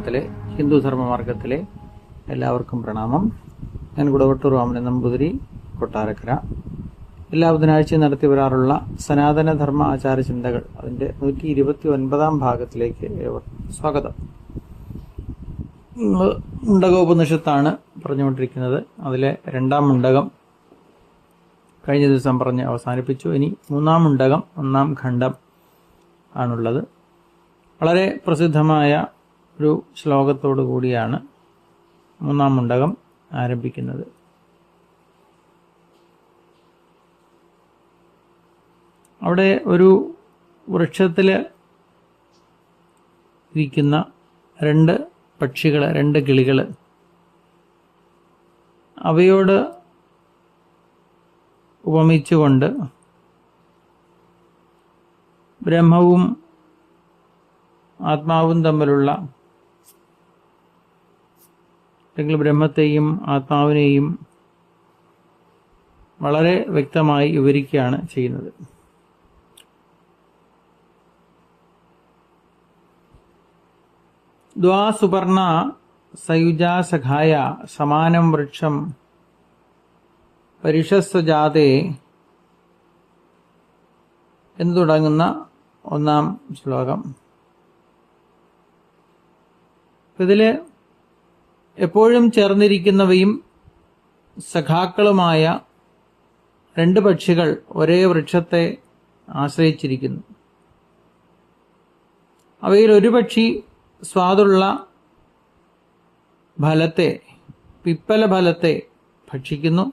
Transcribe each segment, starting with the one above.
മാർഗത്തിലെ ഹിന്ദു ധർമ്മ മാർഗത്തിലെ എല്ലാവർക്കും പ്രണാമം. ഞാൻ കുടവട്ടൂർ വാമന നമ്പൂതിരി കൊട്ടാരക്കര. എല്ലാ ബുധനാഴ്ചയും നടത്തി വരാറുള്ള സനാതനധർമ്മ ആചാര ചിന്തകൾ അതിന്റെ നൂറ്റി ഇരുപത്തി ഒൻപതാം ഭാഗത്തിലേക്ക് സ്വാഗതം മുണ്ടകോപനിഷത്താണ് പറഞ്ഞുകൊണ്ടിരിക്കുന്നത്. അതിലെ രണ്ടാം മുണ്ടകം കഴിഞ്ഞ ദിവസം പറഞ്ഞ് അവസാനിപ്പിച്ചു. ഇനി മൂന്നാം മുണ്ടകം ഒന്നാം ഖണ്ഡം ആണുള്ളത്. വളരെ പ്രസിദ്ധമായ ഒരു ശ്ലോകത്തോടു കൂടിയാണ് മൂന്നാം മുണ്ടകം ആരംഭിക്കുന്നത്. അവിടെ ഒരു വൃക്ഷത്തിൽ ഇരിക്കുന്ന രണ്ട് പക്ഷികൾ രണ്ട് കിളികൾ അവയോട് ഉപമിച്ചുകൊണ്ട് ബ്രഹ്മവും ആത്മാവും തമ്മിലുള്ള അല്ലെങ്കിൽ ബ്രഹ്മത്തെയും ആത്മാവിനെയും വളരെ വ്യക്തമായി വിവരിക്കുകയാണ് ചെയ്യുന്നത്. ദ്വാസുപർണ സയുജാ സഖായ സമാനം വൃക്ഷം പരിഷസ്വജാതെ എന്ന് തുടങ്ങുന്ന ഒന്നാം ശ്ലോകം. ഇതിൽ എപ്പോഴും ചേർന്നിരിക്കുന്നവയും സഖാക്കളുമായ രണ്ട് പക്ഷികൾ ഒരേ വൃക്ഷത്തെ ആശ്രയിച്ചിരിക്കുന്നു. അവയിൽ ഒരു പക്ഷി സ്വാദുള്ള ഫലത്തെ പിപ്പല ഫലത്തെ ഭക്ഷിക്കുന്നു.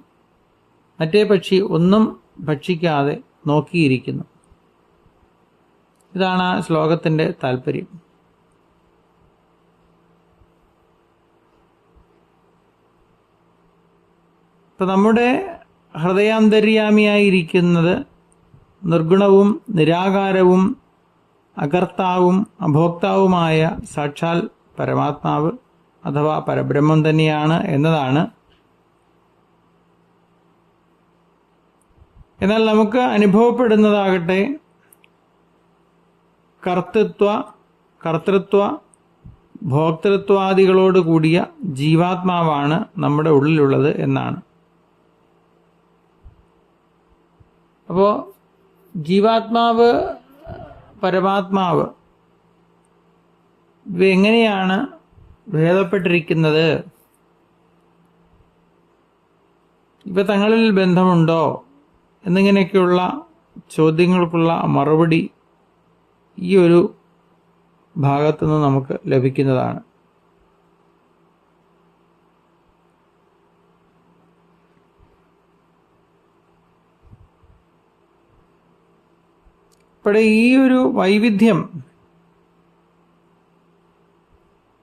മറ്റേ പക്ഷി ഒന്നും ഭക്ഷിക്കാതെ നോക്കിയിരിക്കുന്നു. ഇതാണ് ആ ശ്ലോകത്തിന്റെ താല്പര്യം ഇപ്പൊ നമ്മുടെ ഹൃദയാന്തര്യാമിയായിരിക്കുന്നത് നിർഗുണവും നിരാകാരവും അകർത്താവും അഭോക്താവുമായ സാക്ഷാൽ പരമാത്മാവ് അഥവാ പരബ്രഹ്മം തന്നെയാണ് എന്നതാണ്. എന്നാൽ നമുക്ക് അനുഭവപ്പെടുന്നതാകട്ടെ കർത്തൃത്വ കർത്തൃത്വ ഭോക്തൃത്വാദികളോട് കൂടിയ ജീവാത്മാവാണ് നമ്മുടെ ഉള്ളിലുള്ളത് എന്നാണ്. അപ്പോൾ ജീവാത്മാവ് പരമാത്മാവ് എങ്ങനെയാണ് ഭേദപ്പെട്ടിരിക്കുന്നത്? ഇവ തങ്ങളിൽ ബന്ധമുണ്ടോ? എന്നിങ്ങനെയൊക്കെയുള്ള ചോദ്യങ്ങൾക്കുള്ള മറുപടി ഈ ഒരു ഭാഗത്തു നിന്ന് നമുക്ക് ലഭിക്കുന്നതാണ്. ഇവിടെ ഈ ഒരു വൈവിധ്യം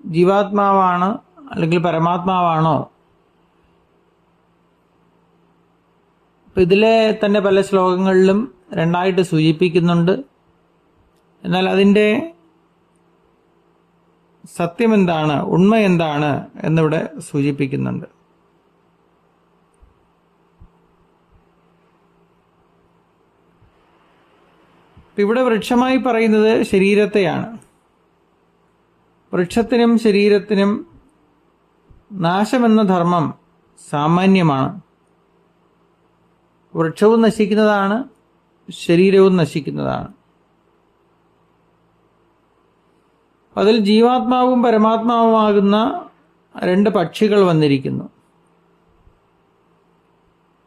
ജീവാത്മാവാണ് അല്ലെങ്കിൽ പരമാത്മാവാണോ? ഇതിലെ തന്നെ പല ശ്ലോകങ്ങളിലും രണ്ടായിട്ട് സൂചിപ്പിക്കുന്നുണ്ട്. എന്നാൽ അതിന്റെ സത്യം എന്താണ് ഉണ്മ എന്താണ് എന്നിവിടെ സൂചിപ്പിക്കുന്നുണ്ട്. ഇവിടെ വൃക്ഷമായി പറയുന്നത് ശരീരത്തെയാണ്. വൃക്ഷത്തിനും ശരീരത്തിനും നാശമെന്ന ധർമ്മം സാമാന്യമാണ്. വൃക്ഷവും നശിക്കുന്നതാണ് ശരീരവും നശിക്കുന്നതാണ്. അതിൽ ജീവാത്മാവും പരമാത്മാവുമാകുന്ന രണ്ട് പക്ഷികൾ വന്നിരിക്കുന്നു.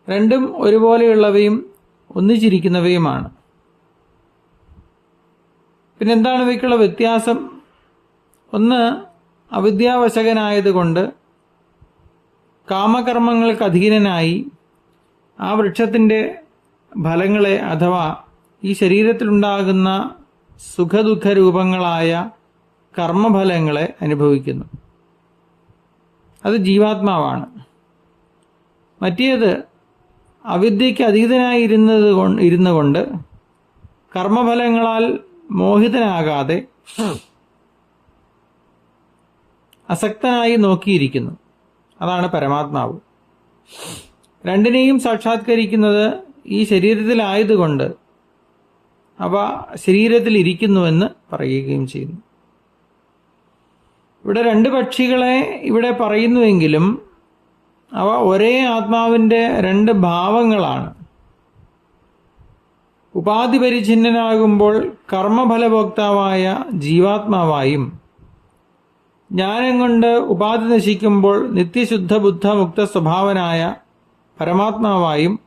രണ്ടും ഒരുപോലെയുള്ളവയും ഒന്നിച്ചിരിക്കുന്നവയുമാണ്. പിന്നെ എന്താണ് ഇവയ്ക്കുള്ള വ്യത്യാസം? ഒന്ന് അവിദ്യാവശകനായതുകൊണ്ട് കാമകർമ്മങ്ങൾക്ക് അധീനനായി ആ വൃക്ഷത്തിന്റെ ഫലങ്ങളെ അഥവാ ഈ ശരീരത്തിലുണ്ടാകുന്ന സുഖദുഃഖ രൂപങ്ങളായ കർമ്മഫലങ്ങളെ അനുഭവിക്കുന്നു. അത് ജീവാത്മാവാണ്. മറ്റേത് അവിദ്യയ്ക്ക് അതീതനായി ഇരുന്നത് ഇരുന്നു കൊണ്ട് കർമ്മഫലങ്ങളാൽ മോഹിതനാകാതെ അസക്തനായി നോക്കിയിരിക്കുന്നു. അതാണ് പരമാത്മാവ്. രണ്ടിനെയും സാക്ഷാത്കരിക്കുന്നത് ഈ ശരീരത്തിലായതുകൊണ്ട് അവ ശരീരത്തിൽ ഇരിക്കുന്നുവെന്ന് പറയുകയും ചെയ്യുന്നു. ഇവിടെ രണ്ട് പക്ഷികളെ ഇവിടെ പറയുന്നുവെങ്കിലും അവ ഒരേ ആത്മാവിന്റെ രണ്ട് ഭാവങ്ങളാണ്. ഉപാധി പരിച്ഛിന്നനാകുമ്പോൾ കർമ്മഫലഭോക്താവായ ജീവാത്മാവായും. ജ്ഞാനം കൊണ്ട് ഉപാധി നശിക്കുമ്പോൾ നിത്യശുദ്ധ ബുദ്ധമുക്ത സ്വഭാവനായ പരമാത്മാവായും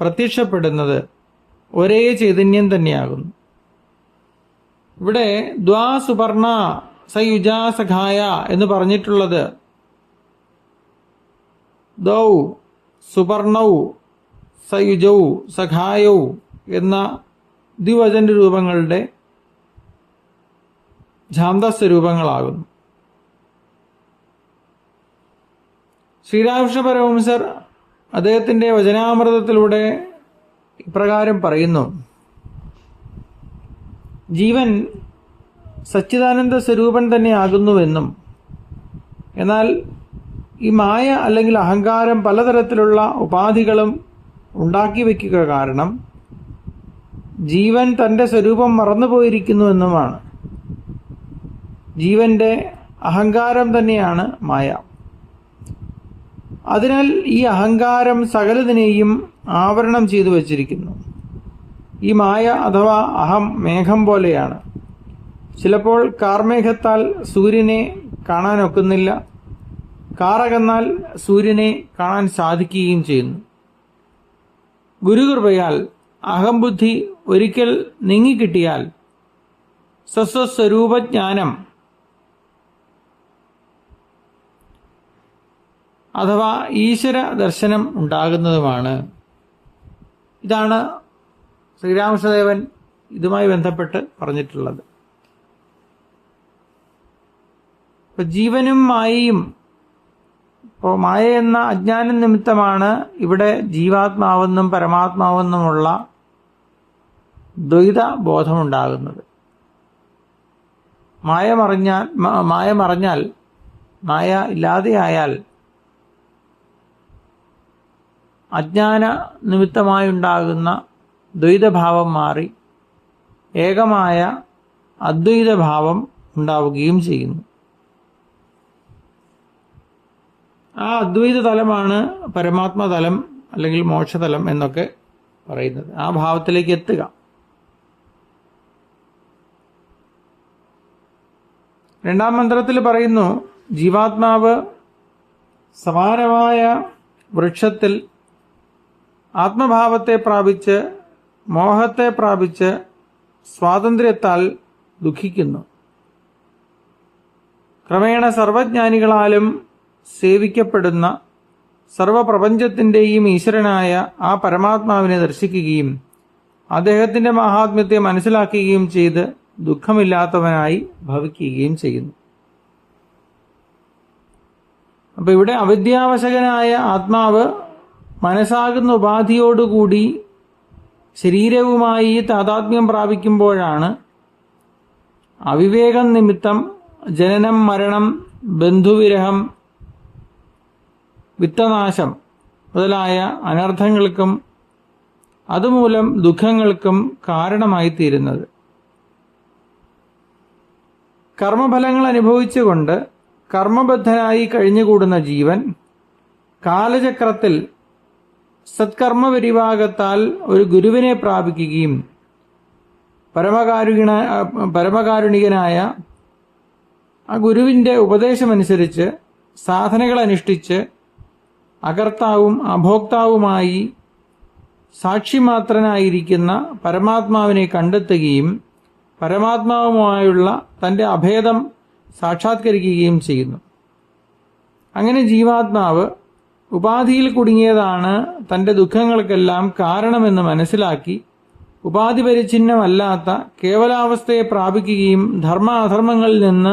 പ്രത്യക്ഷപ്പെടുന്നത് ഒരേ ചൈതന്യം തന്നെയാകുന്നു. ഇവിടെ ദ്വാ സുപർണ സയുജാ സഖായ എന്ന് പറഞ്ഞിട്ടുള്ളത് ദൗ സുപർണൗ സയുജൗ സഖായൗ എന്ന ദ്വിവചന രൂപങ്ങളുടെ ഛാന്തസ്വരൂപങ്ങളാകുന്നു ശ്രീരാമകൃഷ്ണ പരമഹംസർ അദ്ദേഹത്തിന്റെ വചനാമൃതത്തിലൂടെ ഇപ്രകാരം പറയുന്നു. ജീവൻ സച്ചിദാനന്ദ സ്വരൂപൻ തന്നെ തന്നെയാകുന്നുവെന്നും എന്നാൽ ഈ മായ അല്ലെങ്കിൽ അഹങ്കാരം പലതരത്തിലുള്ള ഉപാധികളും ഉണ്ടാക്കി വയ്ക്കുക കാരണം ജീവൻ തന്റെ സ്വരൂപം മറന്നുപോയിരിക്കുന്നുവെന്നുമാണ് ജീവന്റെ അഹങ്കാരം തന്നെയാണ് മായ. അതിനാൽ ഈ അഹങ്കാരം സകലതിനെയും ആവരണം ചെയ്തു വച്ചിരിക്കുന്നു. ഈ മായ അഥവാ അഹം മേഘം പോലെയാണ്. ചിലപ്പോൾ കാർമേഘത്താൽ സൂര്യനെ കാണാനൊക്കുന്നില്ല കാറകന്നാൽ സൂര്യനെ കാണാൻ സാധിക്കുകയും ചെയ്യുന്നു. ഗുരുകൃപയാൽ അഹംബുദ്ധി ഒരിക്കൽ നീങ്ങിക്കിട്ടിയാൽ സ്വസ്വസ്വരൂപജ്ഞാനം. അഥവാ ഈശ്വര ദർശനം ഉണ്ടാകുന്നതുമാണ്. ഇതാണ് ശ്രീരാമകൃഷ്ണദേവൻ ഇതുമായി ബന്ധപ്പെട്ട് പറഞ്ഞിട്ടുള്ളത്. ഇപ്പൊ ജീവനും മായയും ഇപ്പോൾ മായ എന്ന അജ്ഞാനം നിമിത്തമാണ് ഇവിടെ ജീവാത്മാവെന്നും പരമാത്മാവെന്നുമുള്ള ദ്വൈത ബോധമുണ്ടാകുന്നത് മായ മറിഞ്ഞാൽ മ- മായ മായ ഇല്ലാതെയായാൽ അജ്ഞാന നിമിത്തമായുണ്ടാകുന്ന ദ്വൈതഭാവം മാറി ഏകമായ അദ്വൈതഭാവം ഉണ്ടാവുകയും ചെയ്യുന്നു. ആ അദ്വൈത തലമാണ് പരമാത്മതലം അല്ലെങ്കിൽ മോക്ഷതലം എന്നൊക്കെ പറയുന്നത്. ആ ഭാവത്തിലേക്ക് എത്തുക. രണ്ടാം മന്ത്രത്തിൽ പറയുന്നു ജീവാത്മാവ് സമാനമായ വൃക്ഷത്തിൽ ആത്മഭാവത്തെ പ്രാപിച്ച് മോഹത്തെ പ്രാപിച്ച് സ്വാതന്ത്ര്യത്താൽ ദുഃഖിക്കുന്നു. ക്രമേണ സർവജ്ഞാനികളാലും സേവിക്കപ്പെടുന്ന സർവപ്രപഞ്ചത്തിന്റെയും ഈശ്വരനായ ആ പരമാത്മാവിനെ ദർശിക്കുകയും അദ്ദേഹത്തിന്റെ മഹാത്മ്യത്തെ മനസ്സിലാക്കുകയും ചെയ്ത് ദുഃഖമില്ലാത്തവനായി ഭവിക്കുകയും ചെയ്യുന്നു. അപ്പൊ ഇവിടെ അവിദ്യാവശകനായ ആത്മാവ് മനസ്സാകുന്ന ഉപാധിയോടുകൂടി ശരീരവുമായി താതാത്മ്യം പ്രാപിക്കുമ്പോഴാണ് അവിവേകം നിമിത്തം ജനനം മരണം ബന്ധുവിരഹം വിത്തനാശം മുതലായ അനർത്ഥങ്ങൾക്കും അതുമൂലം ദുഃഖങ്ങൾക്കും കാരണമായി തീരുന്നത് കർമ്മഫലങ്ങൾ അനുഭവിച്ചുകൊണ്ട് കർമ്മബദ്ധനായി കഴിഞ്ഞുകൂടുന്ന ജീവൻ കാലചക്രത്തിൽ സത്കർമ്മപരിഭാഗത്താൽ ഒരു ഗുരുവിനെ പ്രാപിക്കുകയും പരമകാരുണിക പരമകാരുണികനായ ആ ഗുരുവിന്റെ ഉപദേശമനുസരിച്ച് സാധനകൾ അനുഷ്ഠിച്ച് അകർത്താവും അഭോക്താവുമായി സാക്ഷിമാത്രനായിരിക്കുന്ന പരമാത്മാവിനെ കണ്ടെത്തുകയും പരമാത്മാവുമായുള്ള തന്റെ അഭേദം സാക്ഷാത്കരിക്കുകയും ചെയ്യുന്നു. അങ്ങനെ ജീവാത്മാവ് ഉപാധിയിൽ കുടുങ്ങിയതാണ് തന്റെ ദുഃഖങ്ങൾക്കെല്ലാം കാരണമെന്ന് മനസ്സിലാക്കി ഉപാധി പരിച്ഛിന്നമല്ലാത്ത കേവലാവസ്ഥയെ പ്രാപിക്കുകയും ധർമ്മ അധർമ്മങ്ങളിൽ നിന്ന്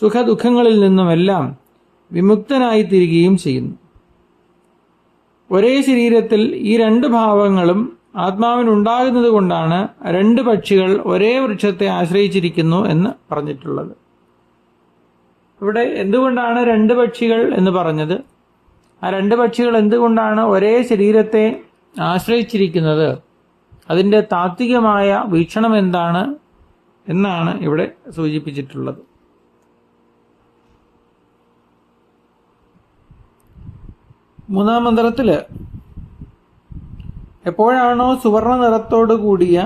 സുഖദുഃഖങ്ങളിൽ നിന്നുമെല്ലാം വിമുക്തനായിത്തീരുകയും ചെയ്യുന്നു. ഒരേ ശരീരത്തിൽ ഈ രണ്ട് ഭാവങ്ങളും ആത്മാവിനുണ്ടാകുന്നത് കൊണ്ടാണ് രണ്ട് പക്ഷികൾ ഒരേ വൃക്ഷത്തെ ആശ്രയിച്ചിരിക്കുന്നു എന്ന് പറഞ്ഞിട്ടുള്ളത്. ഇവിടെ എന്തുകൊണ്ടാണ് രണ്ട് പക്ഷികൾ എന്ന് പറഞ്ഞത്? ആ രണ്ട് പക്ഷികൾ എന്തുകൊണ്ടാണ് ഒരേ ശരീരത്തെ ആശ്രയിച്ചിരിക്കുന്നത്? അതിന്റെ താത്വികമായ വീക്ഷണം എന്താണ് എന്നാണ് ഇവിടെ സൂചിപ്പിച്ചിട്ടുള്ളത്. മൂന്നാം മന്ത്രത്തിൽ എപ്പോഴാണോ സുവർണ നിറത്തോടു കൂടിയ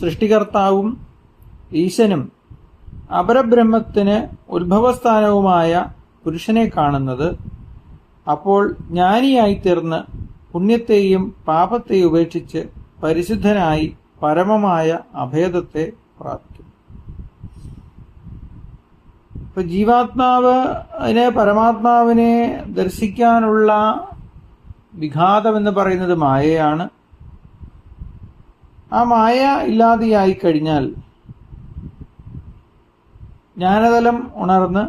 സൃഷ്ടികർത്താവും ഈശനും അപരബ്രഹ്മത്തിന് ഉത്ഭവസ്ഥാനവുമായ പുരുഷനെ കാണുന്നത് അപ്പോൾ ജ്ഞാനിയായിത്തീർന്ന് പുണ്യത്തെയും പാപത്തെയും ഉപേക്ഷിച്ച് പരിശുദ്ധനായി പരമമായ അഭേദത്തെ പ്രാപിക്കും. ഇപ്പൊ ജീവാത്മാവ് അതിനെ പരമാത്മാവിനെ ദർശിക്കാനുള്ള വിഘാതം എന്ന് പറയുന്നത് മായയാണ്. ആ മായ ഇല്ലാതെയായി കഴിഞ്ഞാൽ ജ്ഞാനതലം ഉണർന്ന്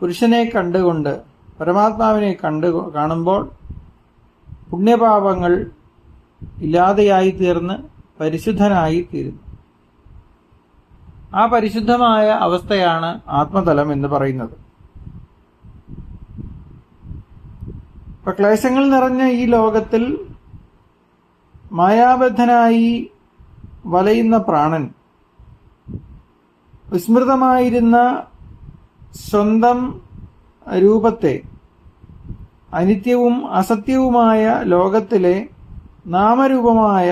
പുരുഷനെ കണ്ടുകൊണ്ട് പരമാത്മാവിനെ കണ്ടു കാണുമ്പോൾ പുണ്യപാപങ്ങൾ ഇല്ലാതെയായി തീർന്ന് പരിശുദ്ധനായി തീരുന്നു. ആ പരിശുദ്ധമായ അവസ്ഥയാണ് ആത്മതലം എന്ന് പറയുന്നത്. ഇപ്പൊ ക്ലേശങ്ങൾ നിറഞ്ഞ ഈ ലോകത്തിൽ മായാബദ്ധനായി വലയുന്ന പ്രാണൻ വിസ്മൃതമായിരുന്ന സ്വന്തം രൂപത്തെ അനിത്യവും അസത്യവുമായ ലോകത്തിലെ നാമരൂപമായ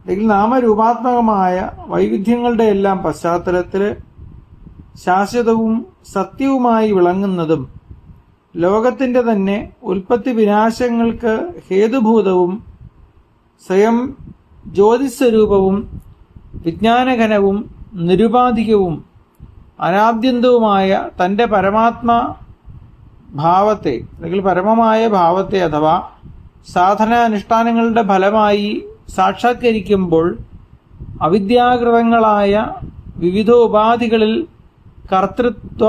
അല്ലെങ്കിൽ നാമരൂപാത്മകമായ വൈവിധ്യങ്ങളുടെ എല്ലാം പശ്ചാത്തലത്തിൽ ശാശ്വതവും സത്യവുമായി വിളങ്ങുന്നതും ലോകത്തിന്റെ തന്നെ ഉൽപ്പത്തി വിനാശങ്ങൾക്ക് ഹേതുഭൂതവും സ്വയം ജ്യോതിസ്വരൂപവും വിജ്ഞാനഘനവും നിരുപാധികവും അനാദ്യന്തവുമായ തന്റെ പരമാത്മ ഭാവത്തെ അല്ലെങ്കിൽ പരമമായ ഭാവത്തെ അഥവാ സാധനാനുഷ്ഠാനങ്ങളുടെ ഫലമായി സാക്ഷാത്കരിക്കുമ്പോൾ അവിദ്യാകൃതങ്ങളായ വിവിധ ഉപാധികളിൽ കർത്തൃത്വ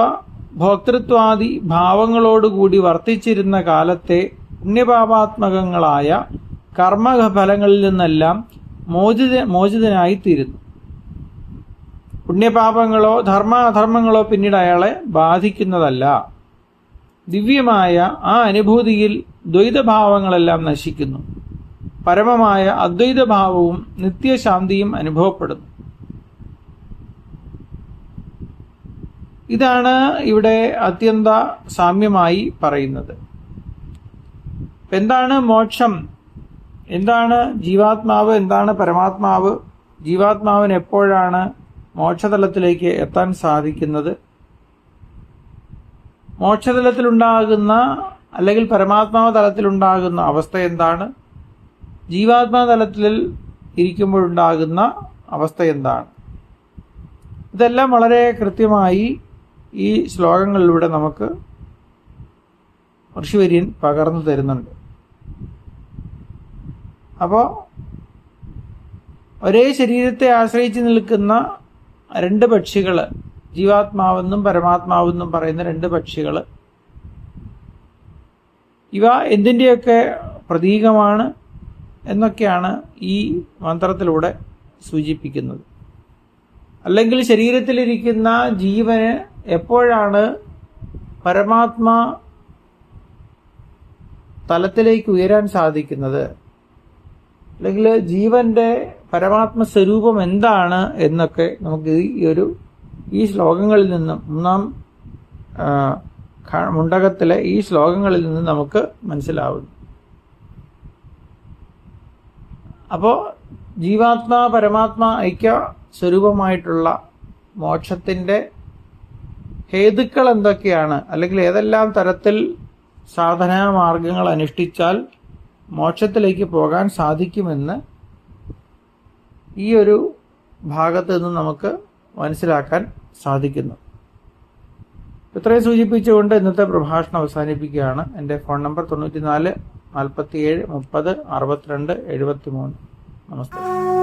ഭോക്തൃത്വാദി ഭാവങ്ങളോടുകൂടി വർത്തിച്ചിരുന്ന കാലത്തെ പുണ്യപാപാത്മകങ്ങളായ കർമ്മഫലങ്ങളിൽ നിന്നെല്ലാം മോചിത മോചിതനായിത്തീരുന്നു. പുണ്യപാപങ്ങളോ ധർമ്മ അധർമ്മങ്ങളോ പിന്നീട് അയാളെ ബാധിക്കുന്നതല്ല. ദിവ്യമായ ആ അനുഭൂതിയിൽ ദ്വൈതഭാവങ്ങളെല്ലാം നശിക്കുന്നു. പരമമായ അദ്വൈതഭാവവും നിത്യശാന്തിയും അനുഭവപ്പെടുന്നു. ഇതാണ് ഇവിടെ അത്യന്ത സാമ്യമായി പറയുന്നത്. എന്താണ് മോക്ഷം? എന്താണ് ജീവാത്മാവ്? എന്താണ് പരമാത്മാവ്? ജീവാത്മാവിന് എപ്പോഴാണ് മോക്ഷതലത്തിലേക്ക് എത്താൻ സാധിക്കുന്നത്? മോക്ഷതലത്തിലുണ്ടാകുന്ന അല്ലെങ്കിൽ പരമാത്മാവ് തലത്തിലുണ്ടാകുന്ന അവസ്ഥ എന്താണ്? ജീവാത്മാ തലത്തിൽ ഇരിക്കുമ്പോഴുണ്ടാകുന്ന അവസ്ഥ എന്താണ്? ഇതെല്ലാം വളരെ കൃത്യമായി ഈ ശ്ലോകങ്ങളിലൂടെ നമുക്ക് ഋഷിവര്യൻ പകർന്നു തരുന്നുണ്ട്. അപ്പോൾ ഒരേ ശരീരത്തെ ആശ്രയിച്ച് നിൽക്കുന്ന രണ്ട് പക്ഷികൾ ജീവാത്മാവെന്നും പരമാത്മാവെന്നും പറയുന്ന രണ്ട് പക്ഷികൾ ഇവ എന്തിന്റെയൊക്കെ പ്രതീകമാണ് എന്നൊക്കെയാണ് ഈ മന്ത്രത്തിലൂടെ സൂചിപ്പിക്കുന്നത്. അല്ലെങ്കിൽ ശരീരത്തിലിരിക്കുന്ന ജീവന് എപ്പോഴാണ് പരമാത്മാ തലത്തിലേക്ക് ഉയരാൻ സാധിക്കുന്നത്? അല്ലെങ്കിൽ ജീവന്റെ പരമാത്മ സ്വരൂപം എന്താണ് എന്നൊക്കെ നമുക്ക് ഈ ഒരു ഈ ശ്ലോകങ്ങളിൽ നിന്നും മൂന്നാം മുണ്ടകത്തിലെ ഈ ശ്ലോകങ്ങളിൽ നിന്ന് നമുക്ക് മനസ്സിലാവുന്നു. അപ്പോൾ ജീവാത്മാ പരമാത്മാ ഐക്യ സ്വരൂപമായിട്ടുള്ള മോക്ഷത്തിന്റെ ഹേതുക്കൾ എന്തൊക്കെയാണ്? അല്ലെങ്കിൽ ഏതെല്ലാം തരത്തിൽ സാധനാ മാർഗങ്ങൾ അനുഷ്ഠിച്ചാൽ മോക്ഷത്തിലേക്ക് പോകാൻ സാധിക്കുമെന്ന് ഈ ഒരു ഭാഗത്ത് നിന്ന് നമുക്ക് മനസ്സിലാക്കാൻ സാധിക്കുന്നു. ഇത്രയും സൂചിപ്പിച്ചുകൊണ്ട് ഇന്നത്തെ പ്രഭാഷണം അവസാനിപ്പിക്കുകയാണ്. എന്റെ ഫോൺ നമ്പർ തൊണ്ണൂറ്റി നാല് നാൽപ്പത്തി ഏഴ് മുപ്പത് അറുപത്തിരണ്ട് എഴുപത്തി മൂന്ന് നമസ്തേ.